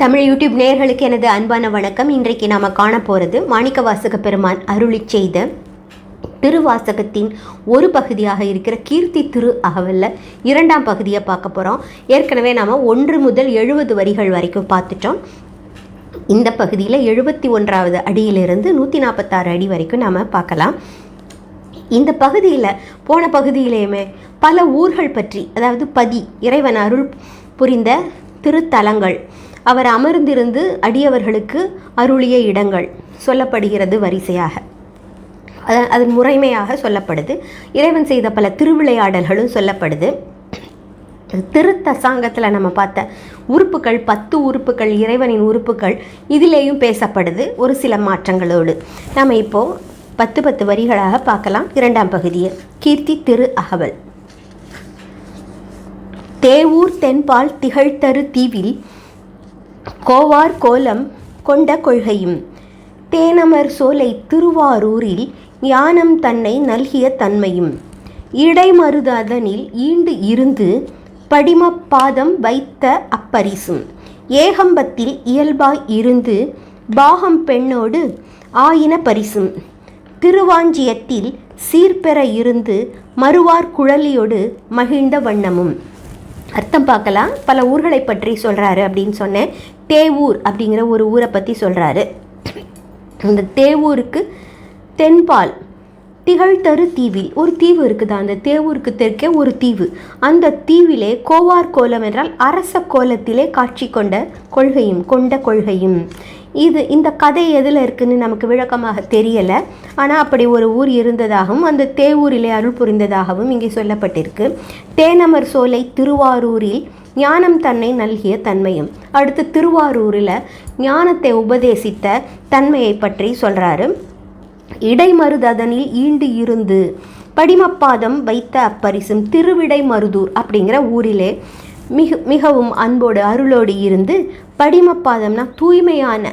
Tamil YouTube நேயர்களுக்கு எனது அன்பான வணக்கம். இன்றைக்கு நாம் காண போகிறது மாணிக்க வாசக பெருமான் அருளி செய்த திருவாசகத்தின் ஒரு பகுதியாக இருக்கிற கீர்த்தி திரு அகவலில் இரண்டாம் பகுதியை பார்க்க போகிறோம் ஏற்கனவே நாம் ஒன்று முதல் எழுபது வரிகள் வரைக்கும் பார்த்துட்டோம். இந்த பகுதியில் எழுபத்தி ஒன்றாவது அடியிலிருந்து நூற்றி நாற்பத்தாறு அடி வரைக்கும் நாம் பார்க்கலாம். இந்த பகுதியில் போன பகுதியிலேயுமே பல ஊர்கள் பற்றி அதாவது பதி இறைவன் அருள் புரிந்த திருத்தலங்கள் அவர் அமர்ந்திருந்து அடியவர்களுக்கு அருளிய இடங்கள் சொல்லப்படுகிறது வரிசையாக. அதன் முறைமையாக சொல்லப்படுது. இறைவன் செய்த பல திருவிளையாடல்களும் சொல்லப்படுது. திருத்தசாங்கத்தில் நம்ம பார்த்த உறுப்புகள் பத்து உறுப்புகள் இறைவனின் உறுப்புகள் இதிலேயும் பேசப்படுது ஒரு சில மாற்றங்களோடு. நம்ம இப்போது பத்து பத்து வரிகளாக பார்க்கலாம். இரண்டாம் பகுதியை. கீர்த்தி திரு அகவல். தேவூர் தென்பால் திகழ்த்தரு தீவில் கோவார் கோலம் கொண்ட கொள்கையும் தேனமர் சோலை திருவாரூரில் ஞானம் தன்னை நல்கிய தன்மையும் இடைமருதனில் ஈண்டு இருந்து படிமப்பாதம் வைத்த அப்பரிசும் ஏகம்பத்தில் இயல்பாய் இருந்து பாகம் பெண்ணோடு ஆயின பரிசும் திருவாஞ்சியத்தில் சீர்பெற இருந்து மறுவார் குழலியோடு மகிழ்ந்த வண்ணமும். அர்த்தம் பார்க்கலாம். பல ஊர்களை பற்றி சொல்கிறாரு அப்படின்னு சொன்னேன். தேவூர் அப்படிங்கிற ஒரு ஊரை பற்றி சொல்கிறாரு இந்த தேவூருக்கு தென்பால் திகழ்தரு தீவில் ஒரு தீவு இருக்குது? அந்த தேவூருக்கு தெற்கே ஒரு தீவு. அந்த தீவிலே கோவார் கோலம் என்றால் அரச கோலத்திலே காட்சி கொண்ட கொள்கையும் கொண்ட கொள்கையும். இது இந்த கதை எதில் இருக்குதுன்னு நமக்கு விளக்கமாக தெரியலை. ஆனால் அப்படி ஒரு ஊர் இருந்ததாகவும் அந்த தேவூரிலே அருள் புரிந்ததாகவும் இங்கே சொல்லப்பட்டிருக்கு. தேனமர் சோலை திருவாரூரில் ஞானம் தன்னை நல்கிய தன்மையும். அடுத்து திருவாரூரில் ஞானத்தை உபதேசித்த தன்மையை பற்றி சொல்கிறாரு இடைமருததனில் ஈண்டு இருந்து படிமப்பாதம் வைத்த அப்பரிசும் திருவிடை மருதூர் அப்படிங்கிற ஊரிலே மிக மிகவும் அன்போடு அருளோடு இருந்து படிமப்பாதம்னா தூய்மையான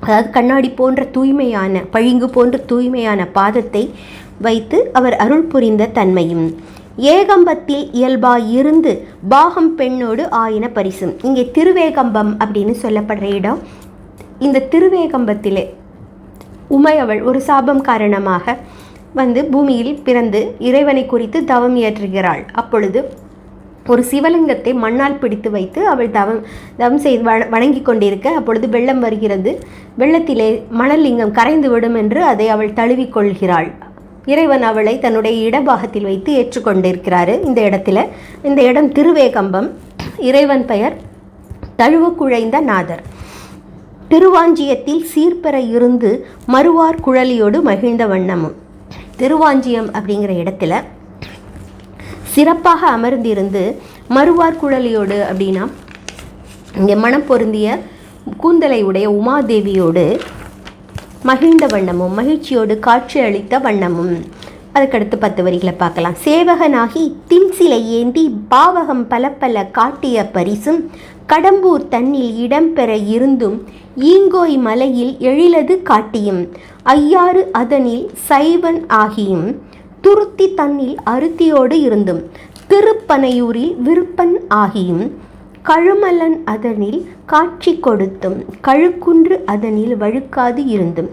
அதாவது கண்ணாடி போன்ற தூய்மையான பளிங்கு போன்ற தூய்மையான பாதத்தை வைத்து அவர் அருள் புரிந்த தன்மையும். ஏகம்பத்தில் இயல்பாய் இருந்து பாகம் பெண்ணோடு ஆயின பரிசும். இங்கே திருவேகம்பம் அப்படின்னு சொல்லப்படுற இடம் இந்த திருவேகம்பத்திலே உமையவள் ஒரு சாபம் காரணமாக வந்து பூமியில் பிறந்து இறைவனை குறித்து தவம் இயற்றுகிறாள். அப்பொழுது ஒரு சிவலிங்கத்தை மண்ணால் பிடித்து வைத்து அவள் தவம் தவம் செய்து வணங்கி கொண்டிருக்க அப்பொழுது வெள்ளம் வருகிறது. வெள்ளத்திலே மணல் லிங்கம் கரைந்து விடும் என்று அதை அவள் தழுவிக்கொள்கிறாள் இறைவன் அவளை தன்னுடைய இடபாகத்தில் வைத்து ஏற்றுக்கொண்டிருக்கிறாரு இந்த இடத்துல இந்த இடம் திருவேகம்பம். இறைவன் பெயர் தழுவக்குழைந்த நாதர். திருவாஞ்சியத்தில் சீர்பெற இருந்து மறுவார் குழலியோடு மகிழ்ந்த வண்ணமும். திருவாஞ்சியம் அப்படிங்கிற இடத்துல சிறப்பாக அமர்ந்திருந்து மறுவார் குழலியோடு அப்படின்னா இங்கே மனம் பொருந்திய கூந்தலை உடைய உமாதேவியோடு மகிழ்ந்த வண்ணமும் மகிழ்ச்சியோடு காட்சி அளித்த வண்ணமும். அதுக்கடுத்து பத்து வரிகளை பார்க்கலாம். சேவகனாகி தின்சிலை ஏந்தி பாவகம் பல பல காட்டிய பரிசும் கடம்பூர் தன்னில் இடம்பெற இருந்தும் ஈங்கோய் மலையில் எழிலது காட்டியும் ஐயாறு அதனில் சைவன் ஆகியும். துருத்தி தன்னில் அருத்தியோடு இருந்தும் திருப்பனையூரில் விருப்பன் ஆகியும் கழுமலன் அதனில் காட்சி கொடுத்தும் கழுக்குன்று அதனில் வழுக்காது இருந்தும்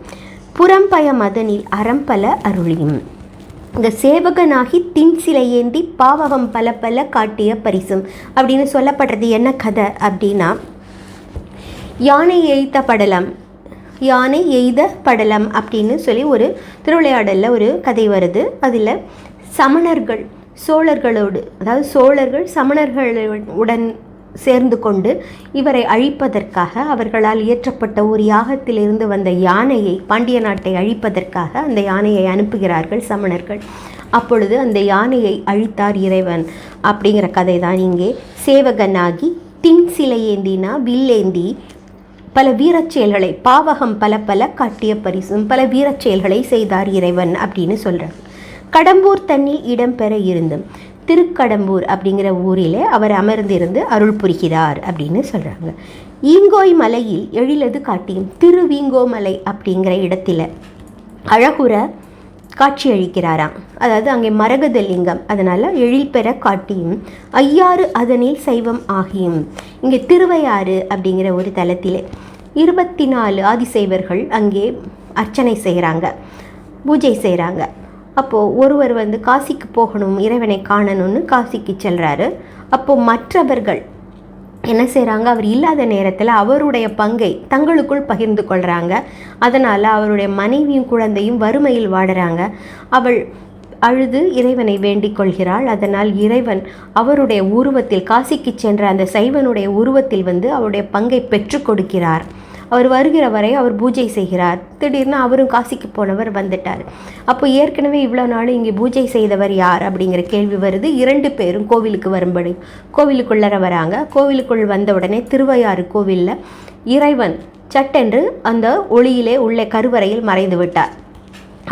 புறம்பயம் அதனில் அறம்பல அருளியும். இந்த சேவகனாகி தின்சிலை ஏந்தி பாவகம் பல பல காட்டிய பரிசும். அப்படின்னு சொல்லப்படுறது என்ன கதை அப்படின்னா யானை எய்த்த படலம். யானை எய்த படலம் அப்படின்னு சொல்லி ஒரு திருவிளையாடலில் ஒரு கதை வருது. அதில் சமணர்கள் சோழர்களோடு அதாவது சோழர்கள் சமணர்களுடன் சேர்ந்து கொண்டு இவரை அழிப்பதற்காக அவர்களால் இயற்றப்பட்ட ஒரு யாகத்திலிருந்து வந்த யானையை பாண்டிய நாட்டை அழிப்பதற்காக அந்த யானையை அனுப்புகிறார்கள் சமணர்கள். அப்பொழுது அந்த யானையை அழித்தார் இறைவன் அப்படிங்கிற கதை தான் இங்கே. சேவகனாகி தின் சிலையேந்தினா வில்லேந்தி பல வீரச் செயல்களை பாவகம் பல பல காட்டிய பரிசும் பல வீரச் செயல்களை செய்தார் இறைவன் அப்படின்னு சொல்கிறார் கடம்பூர் தன்னில் இடம்பெற இருந்தும் திருக்கடம்பூர் அப்படிங்கிற ஊரிலே அவர் அமர்ந்திருந்து அருள் புரிகிறார் அப்படின்னு சொல்கிறாங்க ஈங்கோய் மலையில் எழிலது காட்டியும் திருவீங்கோமலை அப்படிங்கிற இடத்துல அழகுற காட்சி அளிக்கிறாராம் அதாவது அங்கே மரகத லிங்கம். அதனால் எழில் பெற காட்டியும் ஐயாறு அதனில் சைவம் ஆகியும். இங்கே திருவையாறு அப்படிங்கிற ஒரு தலத்திலே இருபத்தி நாலு ஆதிசைவர்கள் அங்கே அர்ச்சனை செய்கிறாங்க பூஜை செய்கிறாங்க. அப்போது ஒருவர் வந்து காசிக்கு போகணும் இறைவனை காணணும்னு காசிக்கு செல்கிறாரு அப்போது மற்றவர்கள் என்ன செய்கிறாங்க அவர் இல்லாத நேரத்தில் அவருடைய பங்கை தங்களுக்குள் பகிர்ந்து கொள்கிறாங்க அதனால் அவருடைய மனைவியும் குழந்தையும் வறுமையில் வாடுறாங்க. அவள் அழுது இறைவனை வேண்டிக் கொள்கிறாள். அதனால் இறைவன் அவருடைய உருவத்தில் காசிக்கு சென்ற அந்த சைவனுடைய உருவத்தில் வந்து அவருடைய பங்கை பெற்றுக் கொடுக்கிறார். அவர் வருகிற வரை அவர் பூஜை செய்கிறார். திடீர்னு அவரும் காசிக்கு போனவர் வந்துட்டார். அப்போ ஏற்கனவே இவ்வளோ நாள் இங்கே பூஜை செய்தவர் யார் அப்படிங்கிற கேள்வி வருது. இரண்டு பேரும் கோவிலுக்கு வரும்படி கோவிலுக்குள்ளர வராங்க. கோவிலுக்குள் வந்த உடனே திருவையாறு கோவிலில் இறைவன் சட்டென்று அந்த ஒளியிலே உள்ள கருவறையில் மறைந்து விட்டார்.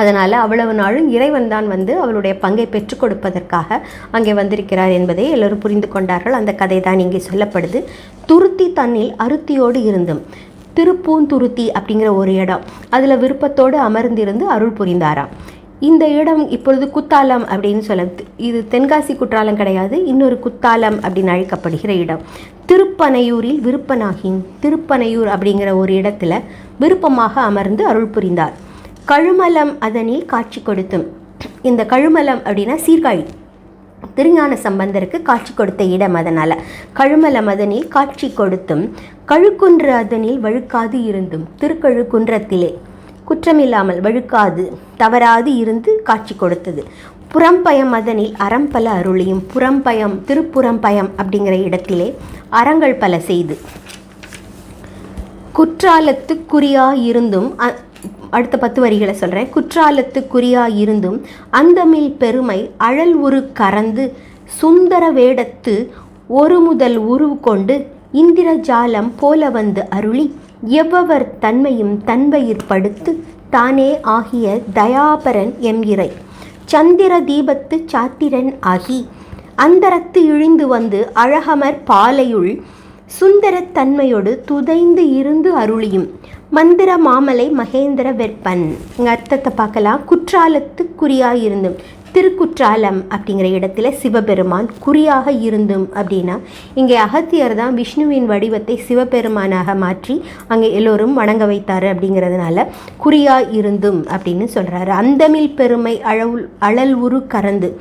அதனால் அவ்வளவு நாளும் இறைவன் தான் வந்து அவளுடைய பங்கை பெற்றுக் கொடுப்பதற்காக அங்கே வந்திருக்கிறார் என்பதை எல்லோரும் புரிந்து கொண்டார்கள். அந்த கதை தான் இங்கே சொல்லப்படுது. துருத்தி தன்னில் அருத்தியோடு இருந்தும் திருப்பூந்துருத்தி அப்படிங்கிற ஒரு இடம். அதில் விருப்பத்தோடு அமர்ந்திருந்து அருள் புரிந்தாராம். இந்த இடம் இப்பொழுது குத்தாலம் அப்படின்னு சொல்ல இது தென்காசி குற்றாலம் கிடையாது இன்னொரு குத்தாலம் அப்படின்னு அழைக்கப்படுகிற இடம். திருப்பனையூரில் விருப்பனாகின் திருப்பனையூர் அப்படிங்கிற ஒரு இடத்துல விருப்பமாக அமர்ந்து அருள் புரிந்தார். கழுமலம் அதனில் காட்சி கொடுத்தும். இந்த கழுமலம் அப்படின்னா சீர்காழி. திருஞான சம்பந்தருக்கு காட்சி கொடுத்த இடம் அதனால். கழுமல மதனில் காட்சி கொடுத்தும் கழுக்குன்று அதனில் வழுக்காது இருந்தும் திருக்கழுக்குன்றத்திலே. குற்றமில்லாமல் வழுக்காது தவறாது இருந்து காட்சி கொடுத்தது. புறம்பயம் அதனில் அறம்பல அருளியும் புறம்பயம் திருப்புறம்பயம் அப்படிங்கிற இடத்திலே அறங்கள் பல செய்து. குற்றாலத்துக்குரியா இருந்தும் அ- அடுத்த பத்து வரிகளை சொல்கிறேன் குற்றாலத்துக்குரியா இருந்தும் அந்தமில் பெருமை அழல் உரு கறந்து சுந்தர வேடத்து ஒரு முதல் உருவு கொண்டு இந்திரஜாலம் போல வந்து அருளி எவ்வவர் தன்மையும் தன்வயிர் படுத்து தானே ஆகிய தயாபரன் என்கிறை சந்திர தீபத்து சாத்திரன் ஆகி அந்தரத்து இழிந்து வந்து அழகமர் பாலையுள் சுந்தரத் தன்மையோடு துதைந்து இருந்து அருளியும். மந்திர மாமலை மகேந்திர வெற்பன். இங்கே அர்த்தத்தை பார்க்கலாம். குற்றாலத்து குறியாக இருந்தும் திருக்குற்றாலம் அப்படிங்கிற இடத்துல சிவபெருமான் குறியாக இருந்தும் அப்படின்னா இங்கே அகத்தியர் தான் விஷ்ணுவின் வடிவத்தை சிவபெருமானாக மாற்றி அங்கே எல்லோரும் வணங்க வைத்தார் அப்படிங்கிறதுனால குறியா இருந்தும் அப்படின்னு சொல்கிறாரு அந்தமில் பெருமை அழல் அழல் உரு கறந்து.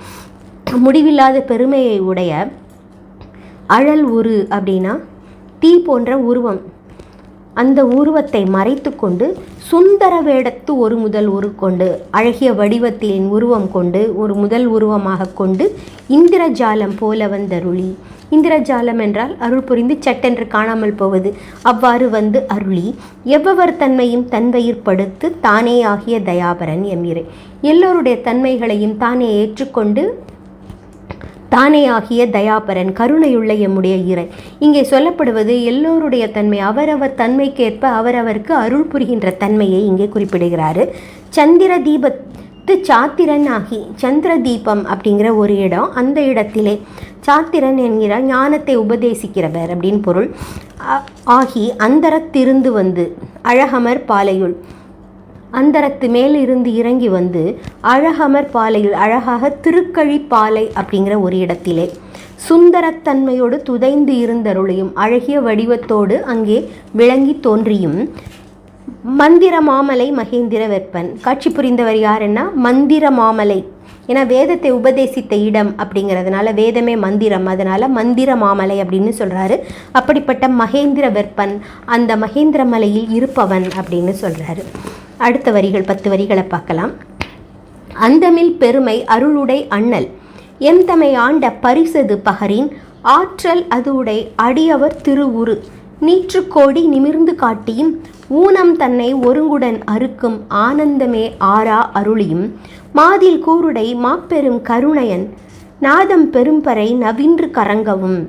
முடிவில்லாத பெருமையை உடைய அழல் உரு அப்படின்னா தீ போன்ற உருவம். அந்த உருவத்தை மறைத்து கொண்டு சுந்தர வேடத்து ஒரு முதல் உரு கொண்டு அழகிய வடிவத்தின் உருவம் கொண்டு ஒரு முதல் உருவமாக கொண்டு இந்திரஜாலம் போல வந்தருளி. இந்திரஜாலம் என்றால் அருள் புரிந்து சட்டென்று காணாமல் போவது. அவ்வாறு வந்து அருளி எவ்வவர் தன்மையும் தன்வயிற்படுத்து தானே ஆகிய தயாபரன் எம்மிறை எல்லோருடைய தன்மைகளையும் தானே ஏற்றுக்கொண்டு தானே ஆகிய தயாபரன் கருணையுள்ள எம்முடைய இறை. இங்கே சொல்லப்படுவது எல்லோருடைய தன்மை அவரவர் தன்மைக்கேற்ப அவரவருக்கு அருள் புரிகின்ற தன்மையை இங்கே குறிப்பிடுகிறாரு. சந்திர தீபத்து சாத்திரன் ஆகி சந்திர தீபம் அப்படிங்கிற ஒரு இடம் அந்த இடத்திலே. சாத்திரன் என்கிற ஞானத்தை உபதேசிக்கிறவர் அப்படின்னு பொருள். ஆகி ஆகி அந்தரத்திருந்து வந்து அழகமர் பாலையுள். அந்தரத்து மேல் இருந்து இறங்கி வந்து அழகமர் பாலையில் அழகாக திருக்கழிப்பாலை அப்படிங்கிற ஒரு இடத்திலே சுந்தரத்தன்மையோடு துதைந்து இருந்தருளையும் அழகிய வடிவத்தோடு அங்கே விளங்கி தோன்றியும் மந்திர மாமலை மகேந்திர வெப்பன். காட்சி புரிந்தவர் யாருன்னா மந்திர மாமலை ஏன்னா வேதத்தை உபதேசித்த இடம் அப்படிங்கிறதுனால வேதமே மந்திரம் அதனால மந்திர மாமலை அப்படின்னு சொல்றாரு. அப்படிப்பட்ட மகேந்திர வெப்பன் அந்த மகேந்திர மலையில் இருப்பவன் அப்படின்னு சொல்றாரு. அடுத்த வரிகள் பத்து வரிகளை பார்க்கலாம். அந்தமில் பெருமை அருளுடை அண்ணல். எம் தமை ஆண்ட பரிசது பகரின் ஆற்றல் அது உடை அடியவர் திருவுரு. நீற்றுக்கோடி நிமிர்ந்து காட்டியும் ஊனம் தன்னை ஒருங்குடன் அறுக்கும் ஆனந்தமே ஆரா அருளியும். மாதில் கூருடை மாப்பெரும் கருணையன் நாதம் பெரும்பறை நவின்று கரங்கவும்.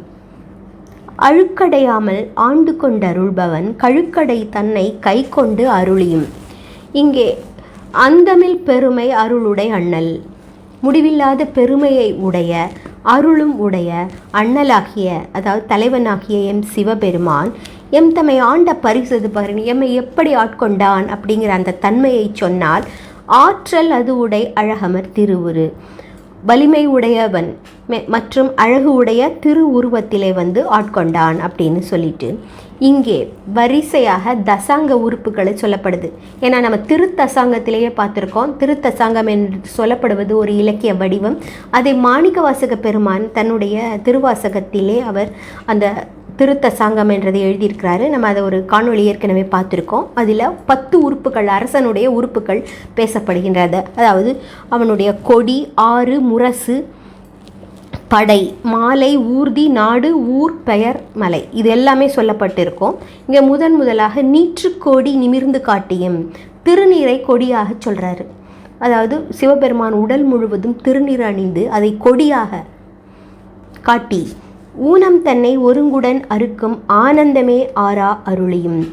அழுக்கடையாமல் ஆண்டு கொண்டருள்பவன் கழுக்கடை தன்னை கை கொண்டு அருளியும். இங்கே அந்தமில் பெருமை அருளுடை அண்ணல். முடிவில்லாத பெருமையை உடைய அருளும் உடைய அண்ணலாகிய அதாவது தலைவனாகிய எம் சிவபெருமான் எம் தம்மை ஆண்ட பரிசது பகரன் எம்மை எப்படி ஆட்கொண்டான் அப்படிங்கிற அந்த தன்மையை சொன்னால் ஆற்றல் அது உடை அழகமர் திருவுரு. வலிமை உடையவன் மற்றும் அழகு உடைய திரு உருவத்திலே வந்து ஆட்கொண்டான் அப்படின்னு சொல்லிட்டு. இங்கே வரிசையாக தசாங்க உறுப்புகளை சொல்லப்படுது. ஏன்னா நம்ம திருத்தசாங்கத்திலேயே பார்த்துருக்கோம். திருத்தசாங்கம் என்று சொல்லப்படுவது ஒரு இலக்கிய வடிவம். அதை மாணிக்கவாசக பெருமான் தன்னுடைய திருவாசகத்திலே அவர் அந்த திருத்த சங்கம் என்றதை எழுதியிருக்கிறாரு. நம்ம அதை ஒரு காணொளி ஏற்கனவே பார்த்துருக்கோம். அதில் பத்து உறுப்புகள் அரசனுடைய உறுப்புகள் பேசப்படுகின்றது. அதாவது அவனுடைய கொடி ஆறு முரசு படை மாலை ஊர்தி நாடு ஊர் பெயர் மலை. இது எல்லாமே சொல்லப்பட்டிருக்கும். இங்கே முதன் முதலாக நீற்றுக்கோடி நிமிர்ந்து காட்டியும் திருநீரை கொடியாக சொல்கிறாரு அதாவது சிவபெருமான் உடல் முழுவதும் திருநீர் அணிந்து அதை கொடியாக காட்டி ஊனம் தன்னை ஒருங்குடன் அறுக்கும் ஆனந்தமே ஆறா அருளியும்.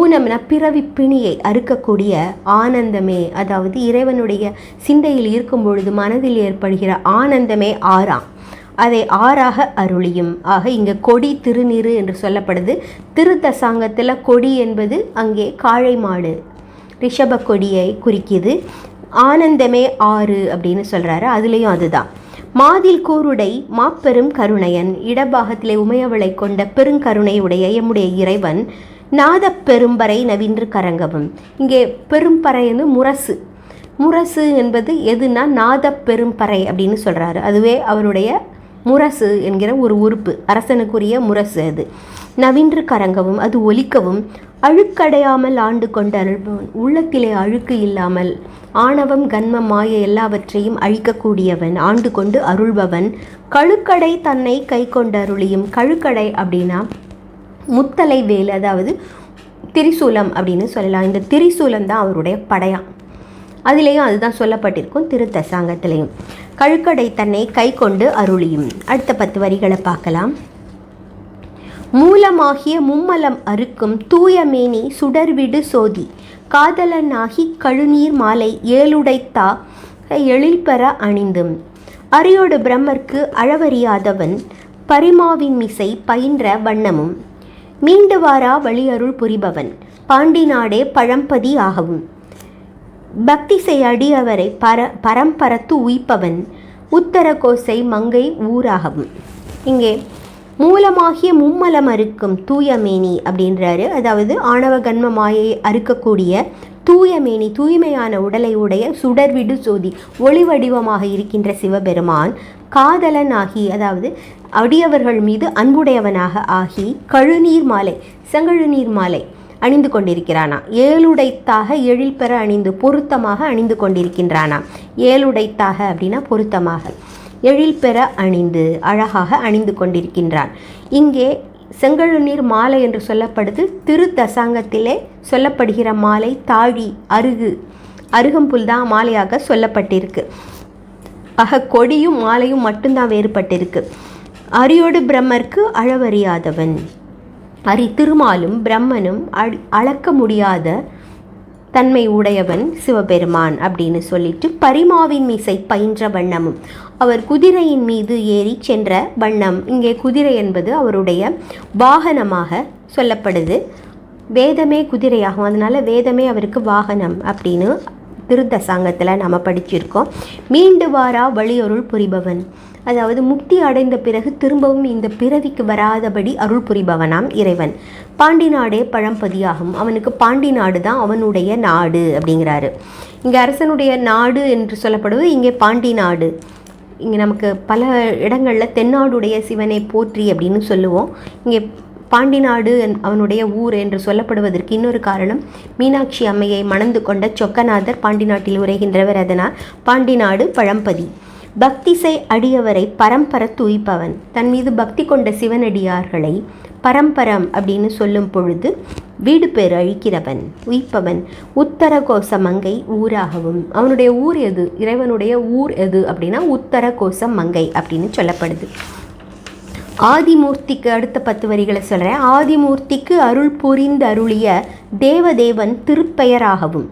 ஊனம்னா பிறவி பிணியை அறுக்கக்கூடிய ஆனந்தமே. அதாவது இறைவனுடைய சிந்தையில் இருக்கும் பொழுது மனதில் ஏற்படுகிற ஆனந்தமே ஆறாம் அதை ஆறாக அருளியும். ஆக இங்கே கொடி திருநீறு என்று சொல்லப்படுது. திருத்தசாங்கத்தில் கொடி என்பது அங்கே காழை மாடு ரிஷப கொடியை குறிக்குது. ஆனந்தமே ஆறு அப்படின்னு சொல்கிறாரு அதுலேயும் அதுதான். மாதில் கூருடை மாப்பெரும் கருணையன். இடபாகத்திலே உமையவளை கொண்ட பெருங்கருணையுடைய எம்முடைய இறைவன் நாதப் பெரும்பறை நவின்று கரங்கவும். இங்கே பெரும்பறை வந்து முரசு. முரசு என்பது எதுனா நாதப் பெரும்பறை அப்படின்னு சொல்கிறாரு அதுவே அவருடைய முரசு என்கிற ஒரு உறுப்பு. அரசனுக்குரிய முரசு அது. நவின்று கரங்கவும் அது ஒலிக்கவும் அழுக்கடையாமல் ஆண்டு கொண்டு அருள்பவன் உள்ளத்திலே அழுக்கு இல்லாமல் ஆணவம் கன்மம் மாய எல்லாவற்றையும் அழிக்கக்கூடியவன் ஆண்டு கொண்டு அருள்பவன். கழுக்கடை தன்னை கை கொண்டு அருளியும் கழுக்கடை அப்படின்னா முத்தலை வேல் அதாவது திரிசூலம் அப்படின்னு சொல்லலாம். இந்த திரிசூலம் தான் அவருடைய படையான். அதுலேயும் அதுதான் சொல்லப்பட்டிருக்கும் திருத்தசாங்கத்திலையும் கழுக்கடை தன்னை கை கொண்டு அருளியும். அடுத்த பத்து வரிகளை பார்க்கலாம். மூலமாகிய மும்மலம் அறுக்கும் தூயமேனி சுடர்விடு சோதி. காதலனாகி கழுநீர் மாலை ஏழுடைத்தா எழில்பெற அணிந்தும். அரியோடு பிரம்மர்க்கு அழவறியாதவன் பரிமாவின் மிசை பயின்ற வண்ணமும். மீண்டு வாரா வழியருள் புரிபவன். பாண்டி நாடே பழம்பதி ஆகவும். பக்தி செய் அடியவரை பர பரம்பரத்து உய்ப்பவன். உத்தர கோசை மங்கை ஊராகவும். இங்கே மூலமாகிய மும்மலம் அறுக்கும் தூயமேனி அப்படின்றாரு. அதாவது ஆணவ கண்ம மாயை அறுக்கக்கூடிய தூயமேனி தூய்மையான உடலை உடைய சுடர்விடு சோதி ஒளி வடிவமாக இருக்கின்ற சிவபெருமான் காதலன் ஆகி அதாவது அடியவர்கள் மீது அன்புடையவனாக ஆகி கழுநீர் மாலை செங்கழுநீர் மாலை அணிந்து கொண்டிருக்கிறானா? ஏழுடைத்தாக எழில் பெற அணிந்து பொருத்தமாக அணிந்து கொண்டிருக்கின்றானா? ஏழுடைத்தாக அப்படின்னா பொருத்தமாக. எழில் பெற அணிந்து அழகாக அணிந்து கொண்டிருக்கின்றான். இங்கே செங்கழுநீர் மாலை என்று சொல்லப்படுது. திரு தசாங்கத்திலே சொல்லப்படுகிற மாலை தாழி அருகு. அருகம்புல் தான் மாலையாக சொல்லப்பட்டிருக்கு. ஆக கொடியும் மாலையும் மட்டும்தான் வேறுபட்டிருக்கு. அரியோடு பிரம்மருக்கு அளவறியாதவன். அரி திருமாலும் பிரம்மனும் அழ் அளக்க முடியாத தன்மை உடையவன் சிவபெருமான் அப்படின்னு சொல்லிட்டு பரிமாவின் மீசை பயின்ற வண்ணமும் அவர் குதிரையின் மீது ஏறி சென்ற வண்ணம். இங்கே குதிரை என்பது அவருடைய வாகனமாக சொல்லப்படுது. வேதமே குதிரையாகும். அதனால வேதமே அவருக்கு வாகனம் அப்படின்னு திருத்தசாங்கத்தில் நம்ம படிச்சிருக்கோம். மீண்டு வாரா வழியொருள் புரிபவன். அதாவது முக்தி அடைந்த பிறகு திரும்பவும் இந்த பிறவிக்கு வராதபடி அருள் புரிபவனாம் இறைவன். பாண்டி நாடே பழம்பதியாகும். அவனுக்கு பாண்டி நாடு தான் அவனுடைய நாடு அப்படிங்கிறாரு. இங்கே அரசனுடைய நாடு என்று சொல்லப்படுவது இங்கே பாண்டி நாடு. இங்கே நமக்கு பல இடங்களில் தென்னாடுடைய சிவனை போற்றி அப்படின்னு சொல்லுவோம். இங்கே பாண்டி நாடு என்- அவனுடைய ஊர் என்று சொல்லப்படுவதற்கு இன்னொரு காரணம் மீனாட்சி அம்மையை மணந்து கொண்ட சொக்கநாதர் பாண்டி நாட்டில் உரைகின்றவர் அதனால் பாண்டி நாடு பழம்பதி. பக்திசை அடியவரை பரம்பர தூய்ப்பவன். தன் மீது பக்தி கொண்ட சிவனடியார்களை பரம்பரம் அப்படின்னு சொல்லும் பொழுது வீடு பேர் அழிக்கிறவன் உய்ப்பவன். உத்தர கோச மங்கை ஊராகவும் அவனுடைய ஊர் எது? இறைவனுடைய ஊர் எது அப்படின்னா உத்தர கோச மங்கை அப்படின்னு சொல்லப்படுது. ஆதிமூர்த்திக்கு அடுத்த பத்து வரிகளை சொல்கிறேன் ஆதிமூர்த்திக்கு அருள் புரிந்து அருளிய தேவதேவன் திருப்பெயராகவும்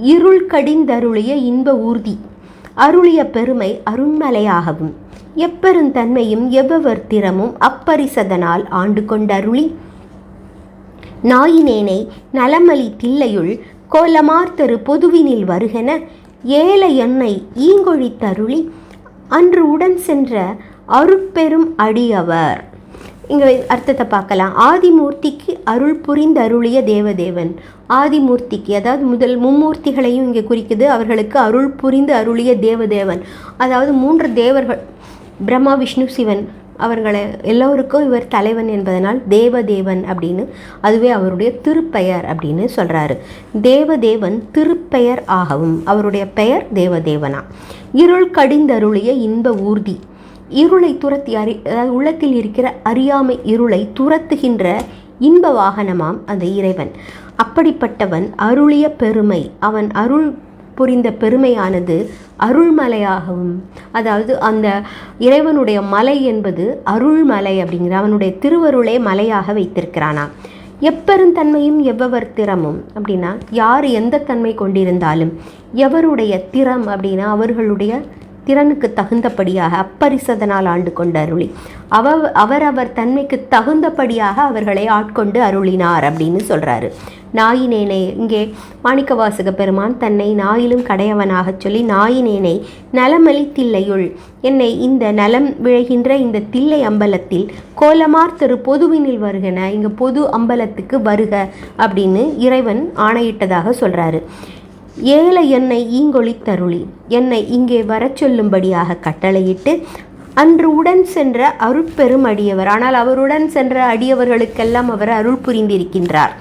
இருள் கடிந்தருளிய இன்ப ஊர்தி. அருளிய பெருமை அருண்மலையாகவும் எப்பெருந்தன்மையும் எவ்வவர் திறமும் அப்பரிசதனால் ஆண்டு கொண்டருளி. நாயினேனை நலமலி தில்லையுள் கோலமார்த்தரு பொதுவினில் வருகென ஏல எண்ணெய் ஈங்கொழித்தருளி. அன்று உடன் சென்ற அருட்பெரும் அடியவர். இங்கே அர்த்தத்தை பார்க்கலாம். ஆதிமூர்த்திக்கு அருள் புரிந்து அருளிய தேவதேவன். ஆதிமூர்த்திக்கு அதாவது முதல் மும்மூர்த்திகளையும் இங்கே குறிக்குது. அவர்களுக்கு அருள் புரிந்து அருளிய தேவதேவன். அதாவது மூன்று தேவர்கள் பிரம்மா விஷ்ணு சிவன் அவர்களை எல்லோருக்கும் இவர் தலைவன் என்பதனால் தேவதேவன் அப்படின்னு அதுவே அவருடைய திருப்பெயர் அப்படின்னு சொல்கிறாரு தேவதேவன் திருப்பெயர் ஆகவும் அவருடைய பெயர் தேவதேவனா. இருள் கடிந்தருளிய இன்ப ஊர்தி. இருளை துரத்தி அறி அதாவது உள்ளத்தில் இருக்கிற அறியாமை இருளை துரத்துகின்ற இன்ப வாகனமாம் அந்த இறைவன். அப்படிப்பட்டவன் அருளிய பெருமை அவன் அருள் புரிந்த பெருமையானது அருள்மலையாகவும் அதாவது அந்த இறைவனுடைய மலை என்பது அருள்மலை அப்படிங்கிற அவனுடைய திருவருளே மலையாக வைத்திருக்கிறானாம். எப்பெருந்தன்மையும் எவ்வவர் திறமும் அப்படின்னா யார் எந்த தன்மை கொண்டிருந்தாலும் எவருடைய திறம் அப்படின்னா அவர்களுடைய திறனுக்கு தகுந்தபடியாக அப்பரிசதனால் ஆண்டு கொண்டு அருளி. அவ அவரவர் தன்மைக்கு தகுந்தபடியாக அவர்களை ஆட்கொண்டு அருளினார் அப்படின்னு சொல்கிறாரு நாயினேனை இங்கே மாணிக்கவாசக பெருமான் தன்னை நாயிலும் கடையவனாகச் சொல்லி நாயினேனை நலமலி தில்லையுள். என்னை இந்த நலம் விழைகின்ற இந்த தில்லை அம்பலத்தில் கோலமார் திரு பொதுவினில் வருகன இங்கே பொது அம்பலத்துக்கு வருக அப்படின்னு இறைவன் ஆணையிட்டதாக சொல்கிறாரு ஏல என்னை ஈங்கொழித்தருளி. என்னை இங்கே வரச் சொல்லும்படியாக கட்டளையிட்டு அன்று உடன் சென்ற அருட்பெரும் அடியவர். ஆனால் அவருடன் சென்ற அடியவர்களுக்கெல்லாம் அவர் அருள் புரிந்திருக்கின்றார்.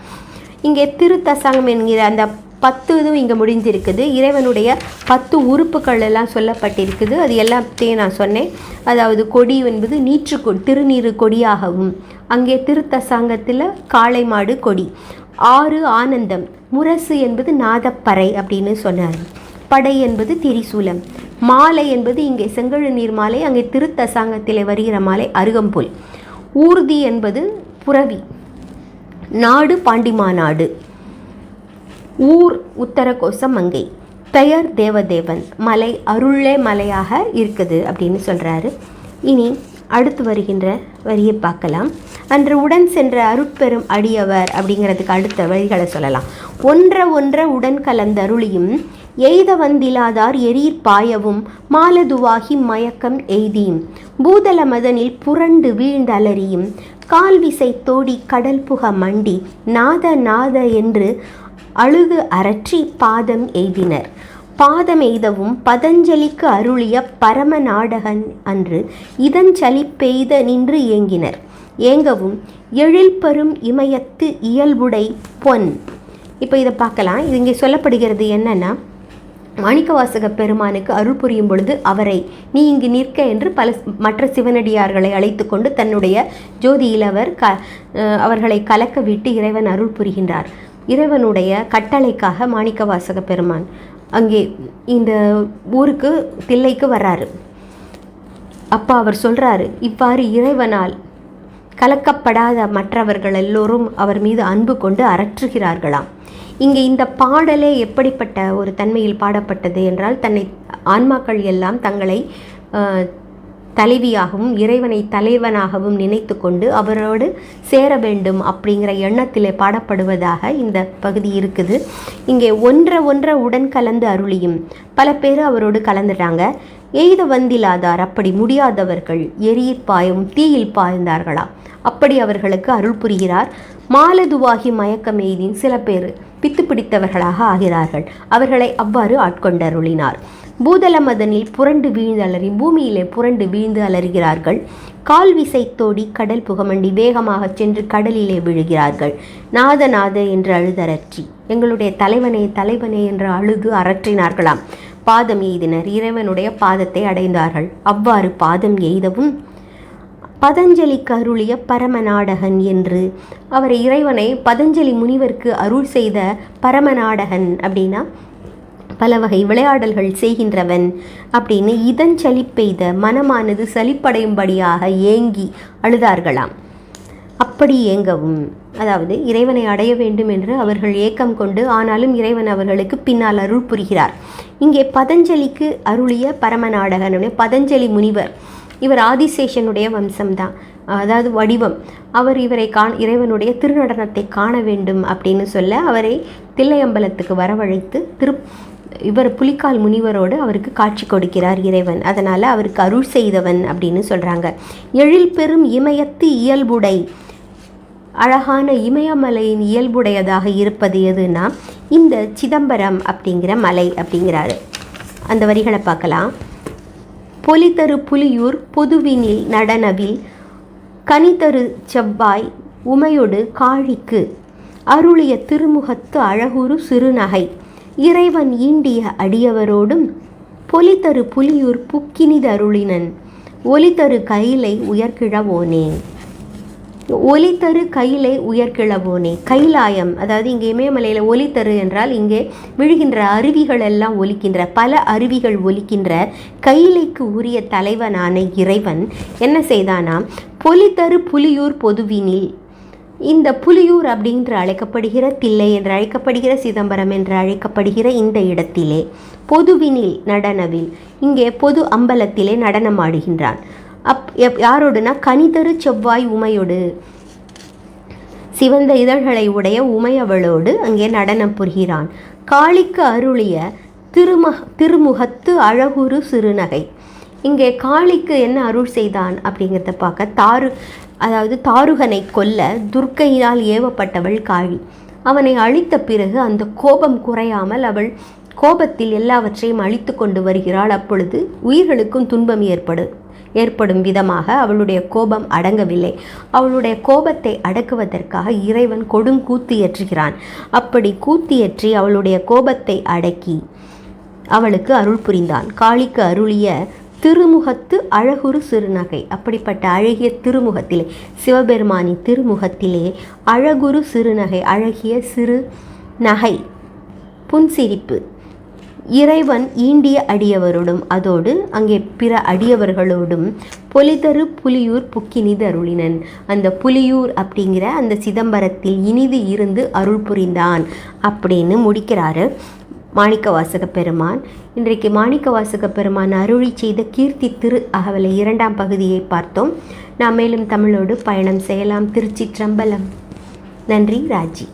இங்கே திருத்தசங்கம் என்கிற அந்த பத்து இதுவும் இங்கே முடிஞ்சிருக்குது. இறைவனுடைய பத்து உறுப்புகள் எல்லாம் சொல்லப்பட்டிருக்குது. அது எல்லாத்தையும் நான் சொன்னேன். அதாவது கொடி என்பது நீற்று கொ திருநீறு கொடியாகவும். அங்கே திருத்தசாங்கத்தில் காளை மாடு கொடி. ஆறு ஆனந்தம். முரசு என்பது நாதப்பறை அப்படின்னு சொன்னார். படை என்பது திரிசூலம். மாலை என்பது இங்கே செங்கழு நீர் மாலை அங்கே திருத்தசாங்கத்தில் வருகிற மாலை அருகம்புல். ஊர்தி என்பது புறவி. நாடு பாண்டிமா நாடு. ஊர் உத்தரகோசம் மங்கை. பெயர் தேவதேவன். மலை அருளே மலையாக இருக்குது அப்படின்னு சொல்கிறாரு இனி அடுத்து வருகின்ற வரியை பார்க்கலாம். அன்று உடன் சென்ற அருட்பெரும் அடியவர் அப்படிங்கிறதுக்கு அடுத்த வரிகளை சொல்லலாம். ஒன்ற ஒன்ற உடன் கலந்தருளியும் எய்த வந்திலாதார் எரீர் பாயவும் மாலதுவாகி மயக்கம் எய்தியும் பூதல மதனில் புரண்டு வீழ்ந்தலறியும் கால்விசை தோடி கடல் புக மண்டி நாத நாத என்று அழுது அரற்றி பாதம் எய்தினர். பாதமெய்தவும் பதஞ்சலிக்கு அருளிய பரம நாடகன் அன்று இதஞ்சலி பெய்த நின்று ஏங்கினர். ஏங்கவும் எழில்பரும் இமயத்து இயல்புடை பொன். இப்போ இதை பார்க்கலாம். இது இங்கே சொல்லப்படுகிறது என்னன்னா மாணிக்கவாசக பெருமானுக்கு அருள் புரியும் பொழுது அவரை நீ இங்கு நிற்க என்று பல மற்ற சிவனடியார்களை அழைத்து கொண்டு தன்னுடைய ஜோதியில் அவர் க அவர்களை கலக்க விட்டு இறைவன் அருள் புரிகின்றார். இறைவனுடைய கட்டளைக்காக மாணிக்கவாசக பெருமான் அங்கே இந்த ஊருக்கு தில்லைக்கு வர்றாரு. அப்பா அவர் சொல்கிறாரு இவ்வாறு இறைவனால் கலக்கப்படாத மற்றவர்கள் எல்லோரும் அவர் மீது அன்பு கொண்டு அரற்றுகிறார்களாம். இங்கே இந்த பாடலே எப்படிப்பட்ட ஒரு தன்மையில் பாடப்பட்டது என்றால் தன்னை ஆன்மாக்கள் எல்லாம் தங்களை தலைவியாகவும் இறைவனை தலைவனாகவும் நினைத்து கொண்டு அவரோடு சேர வேண்டும் அப்படிங்கிற எண்ணத்திலே பாடப்படுவதாக இந்த பகுதி இருக்குது. இங்கே ஒன்ற ஒன்ற உடன் கலந்து அருளியும் பல பேர் அவரோடு கலந்துட்டாங்க. எய்த வந்திலாதார் அப்படி முடியாதவர்கள் எரியில் பாயும் தீயில் பாய்ந்தார்களா? அப்படி அவர்களுக்கு அருள் புரிகிறார். மாலதுவாகி மயக்கம் எய்தின் சில பேர் பித்து பிடித்தவர்களாக ஆகிறார்கள். அவர்களை அவ்வாறு ஆட்கொண்டருளினார். பூதல மதனில் புரண்டு வீழ்ந்து அலறி பூமியிலே புரண்டு வீழ்ந்து அலறுகிறார்கள். கால் விசை தோடி கடல் புகமண்டி வேகமாக சென்று கடலிலே விழுகிறார்கள். நாத நாத என்று அழுதரற்றி எங்களுடைய தலைவனே தலைவனே என்று அழுது அரற்றினார்களாம். பாதம் எய்தினர் இறைவனுடைய பாதத்தை அடைந்தார்கள். அவ்வாறு பாதம் எய்தவும் பதஞ்சலி கருளிய பரமநாடகன் என்று அவர் இறைவனை பதஞ்சலி முனிவருக்கு அருள் செய்த பரமநாடகன் அப்படின்னா பல வகை விளையாடல்கள் செய்கின்றவன் அப்படின்னு இதன் சலிப்பெய்த மனமானது சலிப்படையும்படியாக ஏங்கி அழுதார்களாம். அப்படி ஏங்கவும் அதாவது இறைவனை அடைய வேண்டும் என்று அவர்கள் ஏக்கம் கொண்டு ஆனாலும் இறைவன் அவர்களுக்கு பின்னால் அருள் புரிகிறார். இங்கே பதஞ்சலிக்கு அருளிய பரமநாடகனுடைய பதஞ்சலி முனிவர் இவர் ஆதிசேஷனுடைய வம்சம்தான். அதாவது வடிவம். அவர் இவரை காண் இறைவனுடைய திருநடனத்தை காண வேண்டும் அப்படின்னு சொல்ல அவரை தில்லையம்பலத்துக்கு வரவழைத்து திரு இவர் புலிக்கால் முனிவரோடு அவருக்கு காட்சி கொடுக்கிறார் இறைவன். அதனால் அவருக்கு அருள் செய்தவன் அப்படின்னு சொல்கிறாங்க எழில் பெரும் இமயத்து இயல்புடை. அழகான இமயமலையின் இயல்புடையதாக இருப்பது எதுனா இந்த சிதம்பரம் அப்படிங்கிற மலை அப்படிங்கிறாரு. அந்த வரிகளை பார்க்கலாம். பொலிதரு புலியூர் பொதுவினில் நடனவில் கனிதரு செவ்வாய் உமையொடு காழிக்கு. அருளிய திருமுகத்து அழகுரு சிறுநகை. இறைவன் ஈண்டிய அடியவரோடும் பொலிதரு புலியூர் புக்கினிதருளினன். ஒலிதரு கையிலை உயர்கிழவோனே. ஒலித்தரு கையிலை உயர்கிழவோனே. கைலாயம் அதாவது இங்கே இமயமலையில் ஒலித்தரு என்றால் இங்கே விழுகின்ற அருவிகள் எல்லாம் ஒலிக்கின்ற பல அருவிகள் ஒலிக்கின்ற கையிலைக்கு உரிய தலைவனான இறைவன் என்ன செய்தானாம்? பொலித்தரு புலியூர் பொதுவினில் இந்த புலியூர் அப்படின்று அழைக்கப்படுகிற தில்லை என்று அழைக்கப்படுகிற சிதம்பரம் என்று அழைக்கப்படுகிற இந்த இடத்திலே பொதுவினில் நடனவில் இங்கே பொது அம்பலத்திலே நடனமாடுகின்றான். அப் எப் யாரோடுனா கனிதரு செவ்வாய் உமையோடு சிவந்த இதழ்களை உடைய உமையவளோடு அங்கே நடனம் புரிகிறான். காளிக்கு அருளிய திருமக திருமுகத்து அழகுரு சிறுநகை. இங்கே காளிக்கு என்ன அருள் செய்தான் அப்படிங்கிறத பார்க்க தாரு அதாவது தாருகனை கொல்ல துர்க்கையினால் ஏவப்பட்டவள் காளி. அவனை அழித்த பிறகு அந்த கோபம் குறையாமல் அவள் கோபத்தில் எல்லாவற்றையும் அழித்து கொண்டு வருகிறாள். அப்பொழுது உயிர்களுக்கும் துன்பம் ஏற்படு ஏற்படும் விதமாக அவளுடைய கோபம் அடங்கவில்லை. அவளுடைய கோபத்தை அடக்குவதற்காக இறைவன் கொடுங்கூத்து ஏற்றுகிறான். அப்படி கூத்தியற்றி அவளுடைய கோபத்தை அடக்கி அவளுக்கு அருள் புரிந்தான். காளிக்கு அருளிய திருமுகத்து அழகுரு சிறுநகை. அப்படிப்பட்ட அழகிய திருமுகத்திலே சிவபெருமானின் திருமுகத்திலே அழகுரு சிறுநகை அழகிய சிறு நகை புன்சிரிப்பு இறைவன் ஈண்டிய அடியவரோடும் அதோடு அங்கே பிற அடியவர்களோடும் பொலிதரு புலியூர் புக்கினிது அருளினன். அந்த புலியூர் அப்படிங்கிற அந்த சிதம்பரத்தில் இனிது இருந்து அருள் புரிந்தான் அப்படின்னு முடிக்கிறாரு. மாணிக்கவாசக பெருமான் இன்றைக்கு மாணிக்க வாசக பெருமான் அருளி செய்த கீர்த்தி திரு அகவலை இரண்டாம் பகுதியை பார்த்தோம். நாம் மேலும் தமிழோடு பயணம் செய்யலாம். திருச்சி திரம்பலம் நன்றி ராஜி.